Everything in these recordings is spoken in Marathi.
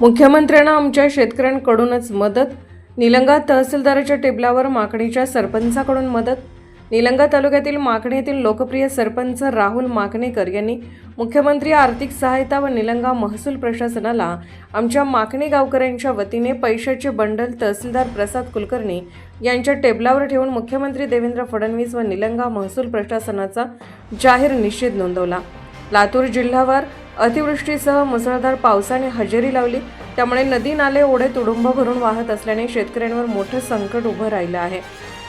मुख्यमंत्र्यांना आमच्या शेतकऱ्यांकडूनच मदत. निलंगा तहसीलदाराच्या टेबलावर माकणीच्या सरपंचाकडून मदत. निलंगा तालुक्यातील माकणी येथील लोकप्रिय सरपंच राहुल माकणेकर यांनी मुख्यमंत्री आर्थिक सहायता व निलंगा महसूल प्रशासनाला आमच्या माकणी गावकऱ्यांच्या वतीने पैशाचे बंडल तहसीलदार प्रसाद कुलकर्णी यांच्या टेबलावर ठेवून मुख्यमंत्री देवेंद्र फडणवीस व निलंगा महसूल प्रशासनाचा जाहीर निषेध नोंदवला. लातूर जिल्ह्यावर अतिवृष्टीसह मुसळधार पावसाने हजेरी लावली. त्यामुळे नदी नाले ओढे तुडुंब भरून वाहत असल्याने शेतकऱ्यांवर मोठं संकट उभं राहिलं आहे.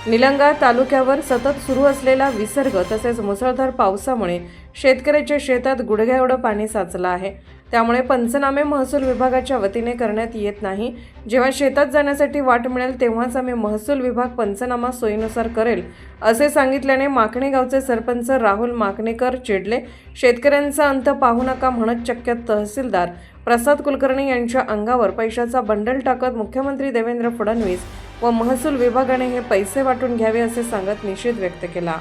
निलंगा तालुक्यावर सतत सुरू असलेला विसर्ग तसेच मुसळधार पावसामुळे शेतकऱ्याच्या शेतात गुडघ्या एवढं पाणी साचलं आहे. त्यामुळे पंचनामे महसूल विभागाच्या वतीने करण्यात येत नाही. जेव्हा शेतात जाण्यासाठी वाट मिळेल तेव्हाच आम्ही महसूल विभाग पंचनामा सोयीनुसार करेल असे सांगितल्याने माकणे गावचे सरपंच राहुल माकणेकर चिडले. शेतकऱ्यांचा अंत पाहू नका म्हणत चक्क तहसीलदार प्रसाद कुलकर्णी यांच्या अंगावर पैशाचा बंडल टाकत मुख्यमंत्री देवेंद्र फडणवीस व महसूल विभागाने हे पैसे वाटून घ्यावे असे सांगत निषेध व्यक्त केला.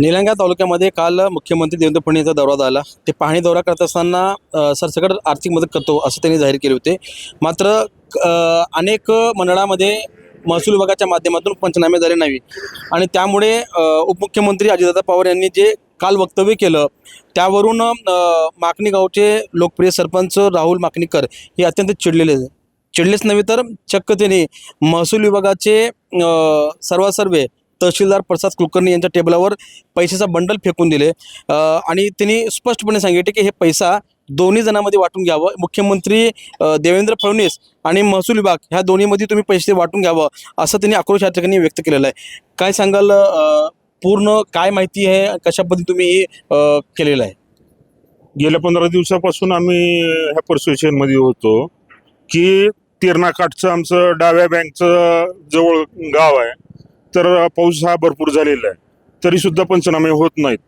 निलंगा तालुक्यामध्ये काल मुख्यमंत्री देवेंद्र फडणवीस यांचा दौरा झाला ते पाहणी दौरा करत असताना सरसकट आर्थिक मदत करतो असं त्यांनी जाहीर केले होते मात्र अनेक मंडळामध्ये महसूल विभागाच्या माध्यमातून पंचनामे झाले नाही आणि त्यामुळे उपमुख्यमंत्री अजितदादा पवार यांनी जे काल वक्तव्य केलं त्यावरून माकणी गावचे लोकप्रिय सरपंच राहुल माकणीकर हे अत्यंत चिडलेले आहेत. चिडलेच नव्हे तर चक्क त्यांनी महसूल विभागाचे सर्वासर्वे तहसीलदार प्रसाद कुलकर्णी यांच्या टेबलावर पैशाचा बंडल फेकून दिले. आणि त्यांनी स्पष्टपणे सांगितले की हे पैसा दोन्ही जणांमध्ये वाटून घ्यावं. मुख्यमंत्री देवेंद्र फडणवीस आणि महसूल विभाग ह्या दोन्हीमध्ये तुम्ही पैसे वाटून घ्यावं असं त्यांनी आक्रोश या ठिकाणी व्यक्त केलेला आहे. काय सांगाल पूर्ण काय माहिती आहे कशा पद्धतीने तुम्ही केलेलं आहे? गेल्या पंधरा दिवसापासून आम्ही ह्या परसुएशनमध्ये होतो की तिरणाकाठचं आमचं डाव्या बँकचं जवळ गाव आहे. तर पाऊस हा भरपूर झालेला आहे. तरी सुद्धा पंचनामे होत नाहीत.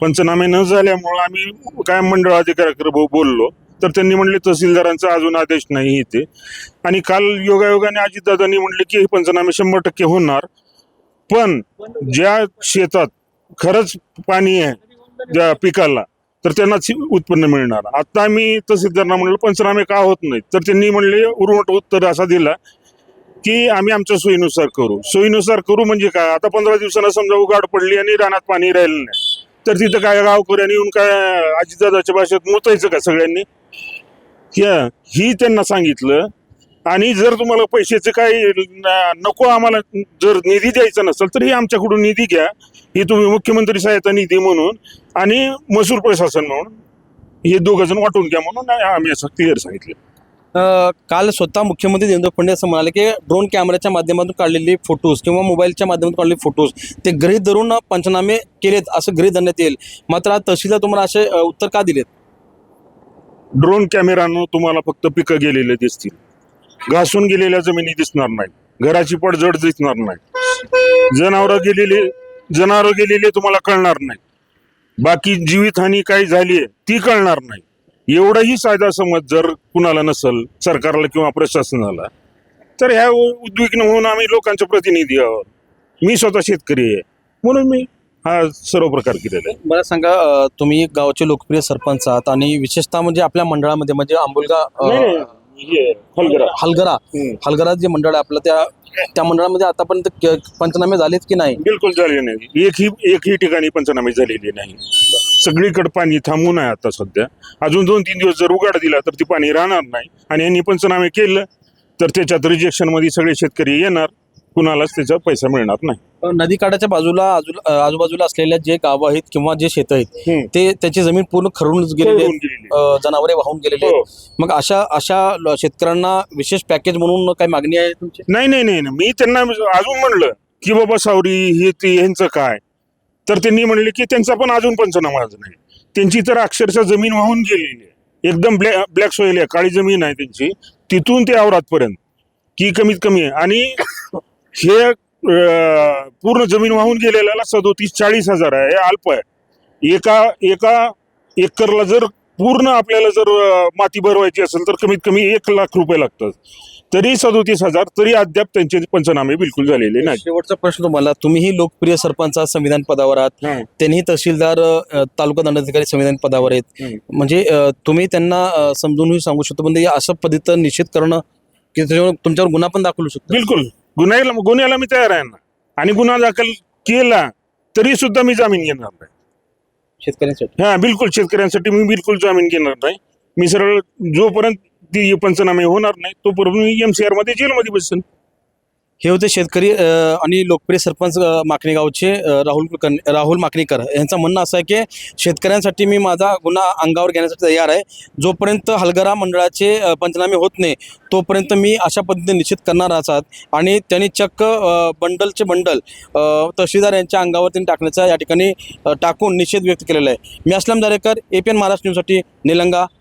पंचनामे न झाल्यामुळं आम्ही काय मंडळ अधिकाऱ्याकडे बो- बोललो. तर त्यांनी म्हणले तहसीलदारांचा अजून आदेश नाही इथे. आणि काल योगायोगाने अजितदादांनी म्हणले की हे पंचनामे शंभर टक्के होणार. पण ज्या शेतात खरंच पाणी आहे ज्या पिकाला तर त्यांनाच उत्पन्न मिळणार. आता आम्ही तहसीलदारांना म्हणलं पंचनामे का होत नाहीत? तर त्यांनी म्हणले उर्वट उत्तर असा दिला की आम्ही आमच्या सोयीनुसार करू. सोयीनुसार करू म्हणजे काय? आता पंधरा दिवसांना समजा उघाड पडली आणि रानात पाणी राहिलं नाही. तर तिथं काय गावकऱ्यांनी येऊन काय आजीदादाच्या भाषेत मोतायचं का सगळ्यांनी? ही त्यांना सांगितलं. आणि जर तुम्हाला पैशाचं काही नको आम्हाला जर निधी द्यायचा नसेल तर हे आमच्याकडून निधी घ्या. हे तुम्ही मुख्यमंत्री सहायता निधी म्हणून आणि महसूल प्रशासन म्हणून. हे दोघं जण वाटून घ्या म्हणून आम्ही असं क्लिअर सांगितलं. काल स्वतः मुख्यमंत्री देवेंद्र फडणवीस असं म्हणाले की ड्रोन कॅमेऱ्याच्या माध्यमातून काढलेले फोटोज किंवा मोबाईलच्या माध्यमातून काढलेले फोटोज ते गृहीत धरून पंचनामे केलेत असं गृहीत धरण्यात येईल. मात्र आज तहसीलदार तुम्हाला असे उत्तर का दिलेत? ड्रोन कॅमेरानं तुम्हाला फक्त पिकं गेलेले दिसतील. घासून गेलेल्या जमिनी दिसणार नाही. घराची पडझड दिसणार नाही. जनावरं गेलेले जनावरं गेलेले तुम्हाला कळणार नाही. बाकी जीवितहानी काही झाली आहे ती कळणार नाही. एवढाही साधा समज जर कुणाला नसल सरकारला किंवा प्रशासनाला तर ह्या उद्विग्न म्हणून आम्ही लोकांचे प्रतिनिधी आहोत. मी स्वतः शेतकरी आहे. म्हणून मी हा सर्व प्रकार केलेला आहे. मला सांगा तुम्ही एक गावाचे लोकप्रिय सरपंच आहात आणि विशेषतः म्हणजे आपल्या मंडळामध्ये म्हणजे आंबुलगा हलगरा. हलगरा. हलगरा जे मंडळ आहे आपलं त्या त्या मंडळामध्ये आतापर्यंत पंचनामे झालेत की नाही? बिलकुल झाले नाही. एकही एकही ठिकाणी पंचनामे झालेले नाही. सगळीकडे पाणी थांबून आहे आता सध्या. अजून दोन तीन दिवस जर उघाड दिला तर ती पाणी राहणार नाही. आणि यांनी पंचनामे केलं तर त्याच्यात रिजेक्शनमध्ये सगळे शेतकरी येणार. कुणालाच त्याचा पैसा मिळणार नाही. नदीकाठाच्या बाजूला आजूबाजूला असलेल्या जे गावं आहेत किंवा जे शेत आहेत. ते त्याची जमीन पूर्ण खरडून गेलेली जनावरे वाहून गेलेले हो. आहेत मग अशा अशा शेतकऱ्यांना विशेष पॅकेज म्हणून काही मागणी आहे तुमची? नाही नाही नाही नाही. मी त्यांना अजून म्हणलं की बाबा सावरी हे ते यांचं काय? तर त्यांनी म्हणले की त्यांचा पण अजून पंचनामा अजून नाही त्यांची तर अक्षरशः जमीन वाहून गेलेली आहे. एकदम ब्लॅक ब्लॅक सोईल आहे. काळी जमीन आहे त्यांची. तिथून ते आवरातपर्यंत. की कमीत कमी आहे. आणि हे पूर्ण जमीन वाहून गेलेल्याला सदोतीस चाळीस हजार आहे. हे अल्प आहे. एका एका एकरला जर पूर्ण आपल्याला जर माती भरवायची असेल तर कमीत कमी एक लाख रुपये लागतात. तरी सदोतीस हजार तरी अद्याप त्यांचे पंचनामे बिलकुल झालेले नाही शेवटचा प्रश्न तुम्हाला तुम्हीही लोकप्रिय सरपंच संविधान पदावर आहात. त्यांनी तहसीलदार तालुका दंडाधिकारी संविधान पदावर आहेत. म्हणजे तुम्ही त्यांना समजूनही सांगू शकतो म्हणजे अशा पद्धतीचं निषेध करणं की त्याच्यावर तुमच्यावर गुन्हा पण दाखवू शकतो बिलकुल. गुन्ह्याला गुन्ह्याला मी तयार आहे ना. आणि गुन्हा दाखल केला तरी सुद्धा मी जामीन घेणार नाही. शेतकऱ्यांसाठी. हा बिलकुल शेतकऱ्यांसाठी मी बिलकुल जामीन घेणार नाही. मी सरळ जोपर्यंत ती पंचनामे होणार नाही तोपर्यंत मी एमसीआरमध्ये जेलमध्ये बसेन. हे होते शेतकरी आणि लोकप्रिय सरपंच अ, माकणी गावचे राहुल कुलकर्णी राहुल माकणीकर. यांचं म्हणणं असं आहे की शेतकऱ्यांसाठी मी माझा गुन्हा अंगावर घेण्यासाठी तयार आहे. जोपर्यंत हलगरा मंडळाचे पंचनामे होत नाही तोपर्यंत मी अशा पद्धतीने निश्चित करणार आहात आणि त्यांनी चक्क बंडलचे बंडल तहसीलदार यांच्या अंगावर त्यांनी टाकण्याचा या ठिकाणी टाकून निषेध व्यक्त केलेला आहे. मी Aslam Darekar A P N Maharashtra न्यूजसाठी निलंगा.